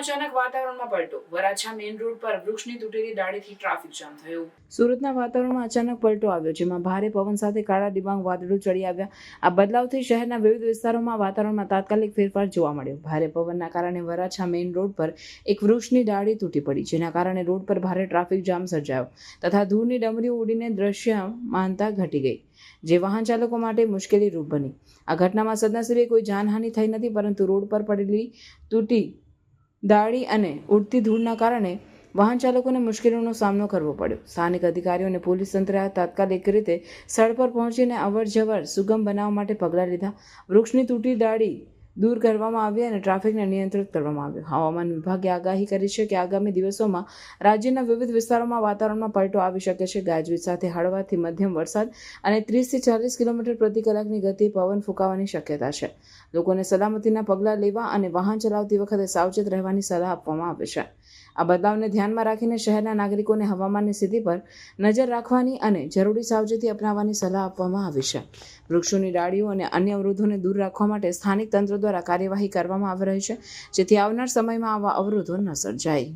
અચાનક વાતાવરણમાં પલટો. વરાછા મેઇન રોડ પર વૃક્ષની તૂટેલી ડાળીથી ટ્રાફિક જામ થયું. સુરતના વાતાવરણમાં અચાનક પલટો આવ્યો, જેમાં ભારે પવન સાથે કાળા ડિબાંગ વાદળો ચડી આવ્યા. આ બદલાવથી શહેરના વિવિધ વિસ્તારોમાં વાતાવરણમાં તાત્કાલિક ફેરફાર જોવા મળ્યો. ભારે પવનના કારણે વરાછા મેઇન રોડ પર એક વૃક્ષની ડાળી તૂટી પડી, જેના કારણે રોડ પર ભારે ટ્રાફિક જામ સર્જાયો તથા ધૂળની ડમરીઓ ઉડીને દ્રશ્યમાનતા ઘટી ગઈ, જે વાહન ચાલકો માટે મુશ્કેલી રૂપ બની. આ ઘટનામાં સદનસીબે કોઈ જાનહાનિ થઈ નથી, પરંતુ રોડ પર પડેલી તૂટી દાળી અને ઉડતી ધૂળના કારણે વાહન ચાલકોને મુશ્કેલીનો સામનો કરવો પડ્યો. સ્થાનિક અધિકારીઓ અને પોલીસ તંત્રએ તાત્કાલિક રીતે સ્થળ પર પહોંચીને અવર જવર સુગમ બનાવવા માટે પગલાં લીધા. વૃક્ષની તૂટી દાળી દૂર કરવામાં આવી અને ટ્રાફિકને નિયંત્રિત કરવામાં આવ્યો. હવામાન વિભાગે આગાહી કરી છે કે આગામી દિવસોમાં રાજ્યના વિવિધ વિસ્તારોમાં વાતાવરણમાં પલટો આવી શકે છે. ગાજવીજ સાથે હળવાથી મધ્યમ વરસાદ અને ત્રીસથી ચાલીસ કિલોમીટર પ્રતિ કલાકની ગતિએ પવન ફૂંકાવાની શક્યતા છે. લોકોને સલામતીના પગલાં લેવા અને વાહન ચલાવતી વખતે સાવચેત રહેવાની સલાહ આપવામાં આવે છે. આ બદલાવને ધ્યાનમાં રાખીને શહેરના નાગરિકોને હવામાનની સ્થિતિ પર નજર રાખવાની અને જરૂરી સાવચેતી અપનાવવાની સલાહ આપવામાં આવી છે. વૃક્ષોની ડાળીઓ અને અન્ય અવરોધોને દૂર રાખવા માટે સ્થાનિક તંત્ર દ્વારા કાર્યવાહી કરવામાં આવી રહી છે, જેથી આવનાર સમયમાં આવા અવરોધો ન સર્જાય.